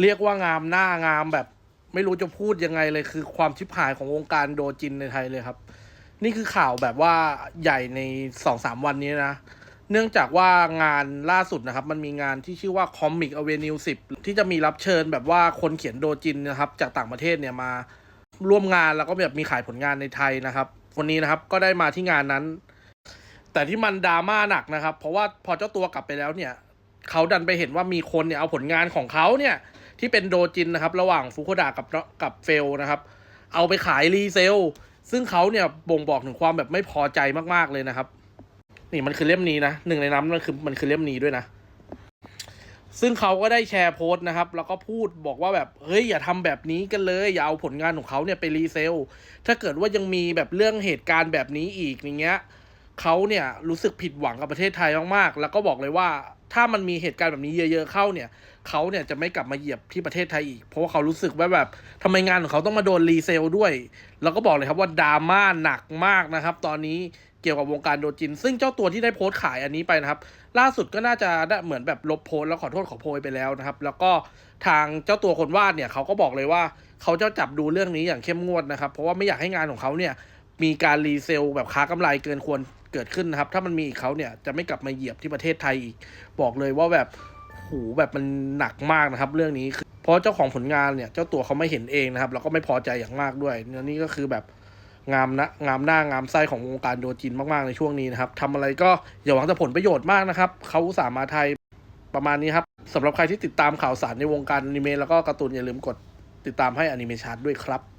เรียกว่างามหน้างามแบบ ไม่รู้จะพูดยังไงเลยคือความชิบหายของวงการโดจินในไทยเลยครับ นี่คือข่าวแบบว่าใหญ่ในสองสามวันนี้นะ เนื่องจากว่างานล่าสุดนะครับ มันมีงานที่ชื่อว่า Comic Avenue 10 ที่จะมีรับเชิญแบบว่าคนเขียนโดจินนะครับ จากต่างประเทศเนี่ยมาร่วมงานแล้วก็แบบมีขายผลงานในไทยนะครับวันนี้นะครับก็ได้มาที่งานนั้น แต่ที่มันดราม่าหนักนะครับ เพราะว่าพอเจ้าตัวกลับไปแล้วเนี่ย เขาดันไปเห็นว่ามีคนเนี่ยเอาผลงานของเขาเนี่ยที่เป็นโดจินนะครับ ระหว่างฟุคุดะกับกับเฟลนะครับ เอาไปขายรีเซล ซึ่งเขาเนี่ยบ่งบอกถึงความแบบไม่พอใจมากๆเลยนะครับ นี่มันคือเล่มนี้นะหนึ่งในนั้นมันคือมันคือเล่มนี้ด้วยนะ ซึ่งเขาก็ได้แชร์โพสต์นะครับ แล้วก็พูดบอกว่าแบบเฮ้ยอย่าทำแบบนี้กันเลย อย่าเอาผลงานของเขาเนี่ยไปรีเซล ถ้าเกิดว่ายังมีแบบเรื่องเหตุการณ์แบบนี้อีกอย่างเงี้ยเขาเนี่ยรู้สึกผิดหวังกับประเทศไทยมากๆ แล้วก็บอกเลยว่า ถ้ามันมีเหตุการณ์แบบนี้เยอะๆเข้าเนี่ยเขาเนี่ยจะไม่กลับมาเหยียบที่ประเทศไทยอีก เพราะว่าเขารู้สึกว่าแบบทำไมงานของเขาต้องมาโดนรีเซลด้วย แล้วก็บอกเลยครับว่าดราม่าหนักมากนะครับ ตอนนี้เกี่ยวกับวงการโดจิน ซึ่งเจ้าตัวที่ได้โพสต์ขายอันนี้ไปนะครับ ล่าสุดก็น่าจะได้เหมือนแบบลบโพสต์แล้วขอโทษขอโพยไปแล้วนะครับ แล้วก็ทางเจ้าตัวคนวาดเนี่ยเขาก็บอกเลยว่าเขาจะจับดูเรื่องนี้อย่างเข้มงวดนะครับ เพราะว่าไม่อยากให้งานของเขาเนี่ยมีการรีเซลแบบค้ากำไรเกินควร เกิดขึ้นนะครับ ถ้ามันมีอีกเขาเนี่ยจะไม่กลับมาเหยียบที่ประเทศไทยอีก บอกเลยว่าแบบโหแบบมันหนักมากนะครับ เรื่องนี้คือเพราะเจ้าของผลงานเนี่ยเจ้าตัวเขาไม่เห็นเองนะครับ แล้วก็ไม่พอใจอย่างมากด้วยนี่ก็คือแบบงามนะงามหน้างามไส้ของวงการโดจินมากๆในช่วงนี้นะครับทำอะไรก็อย่าหวังแต่ผลประโยชน์มากนะครับเขาอุตสาห์มาไทยประมาณนี้ครับสำหรับใครที่ติดตามข่าวสารในวงการอนิเมะแล้วก็การ์ตูนอย่าลืมกดติดตามให้อนิเมชันด้วยครับ